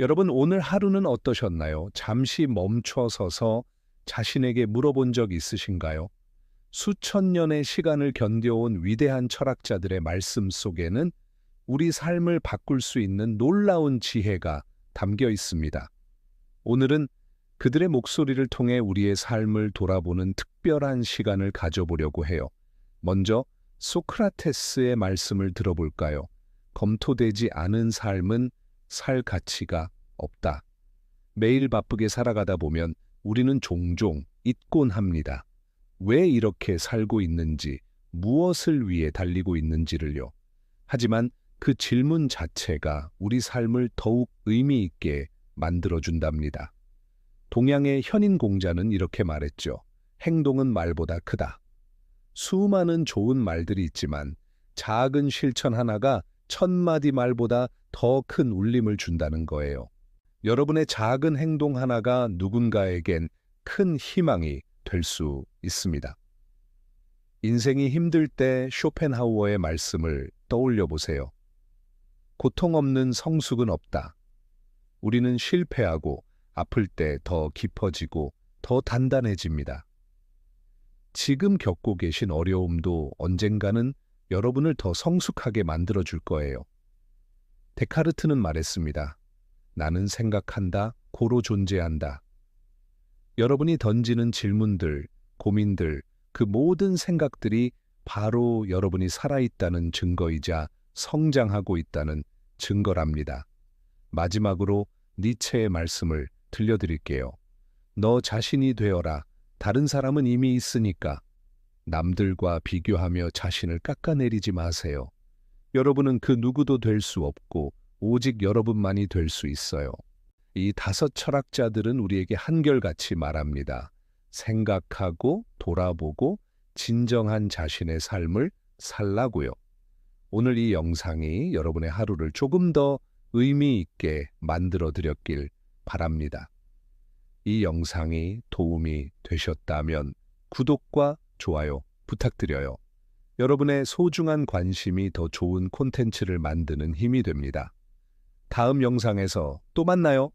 여러분, 오늘 하루는 어떠셨나요? 잠시 멈춰 서서 자신에게 물어본 적 있으신가요? 수천 년의 시간을 견뎌온 위대한 철학자들의 말씀 속에는 우리 삶을 바꿀 수 있는 놀라운 지혜가 담겨 있습니다. 오늘은 그들의 목소리를 통해 우리의 삶을 돌아보는 특별한 시간을 가져보려고 해요. 먼저 소크라테스의 말씀을 들어볼까요? 검토되지 않은 삶은 살 가치가 없다. 매일 바쁘게 살아가다 보면 우리는 종종 잊곤 합니다. 왜 이렇게 살고 있는지, 무엇을 위해 달리고 있는지를요. 하지만 그 질문 자체가 우리 삶을 더욱 의미 있게 만들어준답니다. 동양의 현인 공자는 이렇게 말했죠. 행동은 말보다 크다. 수많은 좋은 말들이 있지만 작은 실천 하나가 천 마디 말보다 더 큰 울림을 준다는 거예요. 여러분의 작은 행동 하나가 누군가에겐 큰 희망이 될 수 있습니다. 인생이 힘들 때 쇼펜하우어의 말씀을 떠올려 보세요. 고통 없는 성숙은 없다. 우리는 실패하고 아플 때 더 깊어지고 더 단단해집니다. 지금 겪고 계신 어려움도 언젠가는 여러분을 더 성숙하게 만들어 줄 거예요. 데카르트는 말했습니다. 나는 생각한다, 고로 존재한다. 여러분이 던지는 질문들, 고민들, 그 모든 생각들이 바로 여러분이 살아있다는 증거이자 성장하고 있다는 증거랍니다. 마지막으로 니체의 말씀을 들려드릴게요. 너 자신이 되어라. 다른 사람은 이미 있으니까. 남들과 비교하며 자신을 깎아내리지 마세요. 여러분은 그 누구도 될 수 없고 오직 여러분만이 될 수 있어요. 이 다섯 철학자들은 우리에게 한결같이 말합니다. 생각하고 돌아보고 진정한 자신의 삶을 살라고요. 오늘 이 영상이 여러분의 하루를 조금 더 의미 있게 만들어 드렸길 바랍니다. 이 영상이 도움이 되셨다면 구독과 좋아요 부탁드려요. 여러분의 소중한 관심이 더 좋은 콘텐츠를 만드는 힘이 됩니다. 다음 영상에서 또 만나요.